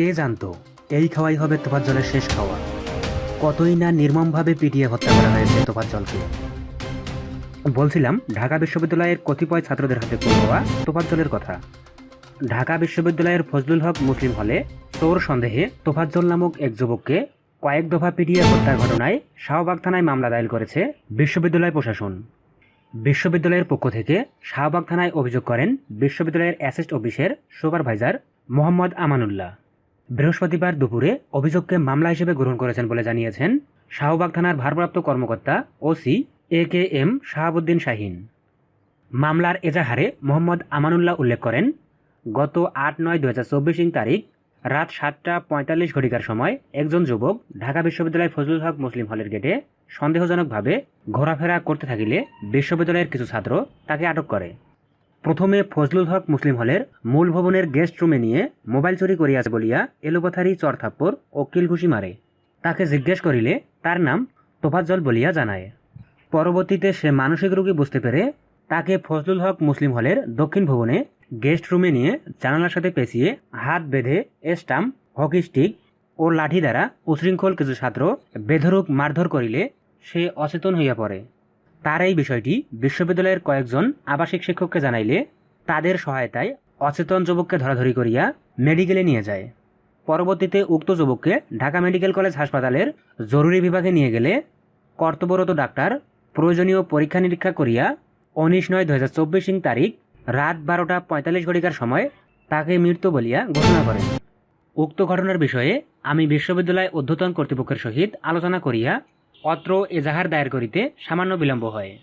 কে জানতো, এই খাওয়াই হবে তোফাজ্জলের শেষ খাওয়া। কতই না নির্মমভাবে পিটিয়ে হত্যা করা হয়েছে তোফাজ্জলকে বলছিলাম, ঢাকা বিশ্ববিদ্যালয়ের কতিপয় ছাত্রদের হাতে হওয়া তোফাজ্জলের কথা। ঢাকা বিশ্ববিদ্যালয়ের ফজলুল হক মুসলিম হলে চোর সন্দেহে তোফাজ্জল নামক এক যুবককে কয়েক দফা পিটিয়ে হত্যার ঘটনায় শাহবাগ থানায় মামলা দায়ের করেছে বিশ্ববিদ্যালয় প্রশাসন। বিশ্ববিদ্যালয়ের পক্ষ থেকে শাহবাগ থানায় অভিযোগ করেন বিশ্ববিদ্যালয়ের অ্যাসিস্ট অফিসের সুপারভাইজার মোহাম্মদ আমানুল্লাহ। বৃহস্পতিবার দুপুরে অভিযোগকে মামলা হিসেবে গ্রহণ করেছেন বলে জানিয়েছেন শাহবাগ থানার ভারপ্রাপ্ত কর্মকর্তা OC A K M Shahabuddin Shahin. মামলার এজাহারে মোহাম্মদ আমানুল্লাহ উল্লেখ করেন, গত আট নয় দু হাজার চব্বিশ তারিখ রাত সাতটা পঁয়তাল্লিশ ঘটিকার সময় একজন যুবক ঢাকা বিশ্ববিদ্যালয় ফজলুল হক মুসলিম হলের গেটে সন্দেহজনকভাবে ঘোরাফেরা করতে থাকিলে বিশ্ববিদ্যালয়ের কিছু ছাত্র তাকে আটক করে। প্রথমে ফজলুল হক মুসলিম হলের মূল ভবনের গেস্ট রুমে নিয়ে মোবাইল চুরি করিয়াছে বলিয়া এলোপাথারি, চরথাপ্পর ও কিলঘুষি মারে। তাকে জিজ্ঞেস করিলে তার নাম তোফাজ্জল বলিয়া জানায়। পরবর্তীতে সে মানসিক রোগী বুঝতে পেরে তাকে ফজলুল হক মুসলিম হলের দক্ষিণ ভবনে গেস্ট রুমে নিয়ে জানালার সাথে পেঁচিয়ে হাত বেঁধে স্টাম্প, হকি স্টিক ও লাঠি দ্বারা উশৃঙ্খল কিছু ছাত্র বেধরূপ মারধর করিলে সে অচেতন হইয়া পড়ে। তার এই বিষয়টি বিশ্ববিদ্যালয়ের কয়েকজন আবাসিক শিক্ষককে জানাইলে তাদের সহায়তায় অচেতন যুবককে ধরাধরি করিয়া মেডিকেলে নিয়ে যায়। পরবর্তীতে উক্ত যুবককে ঢাকা মেডিকেল কলেজ হাসপাতালের জরুরি বিভাগে নিয়ে গেলে কর্তব্যরত ডাক্তার প্রয়োজনীয় পরীক্ষা নিরীক্ষা করিয়া উনিশ নয় দু হাজার চব্বিশ তারিখ রাত বারোটা পঁয়তাল্লিশ ঘটিকার সময় তাকে মৃত্যু বলিয়া ঘোষণা করেন। উক্ত ঘটনার বিষয়ে আমি বিশ্ববিদ্যালয় অধ্যতন কর্তৃপক্ষের সহিত আলোচনা করিয়া অত্র এজাহার দায়ের করিতে সামান্য বিলম্ব হয়।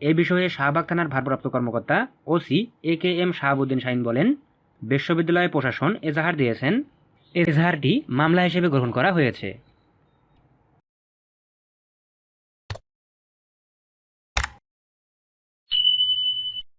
এ বিষয়ে শাহবাগ থানার ভারপ্রাপ্ত কর্মকর্তা OC A K M Shahabuddin Shahin বলেন, বিশ্ববিদ্যালয় প্রশাসন এজাহার দিয়েছেন। এজাহারটি মামলা হিসেবে গ্রহণ করা হয়েছে।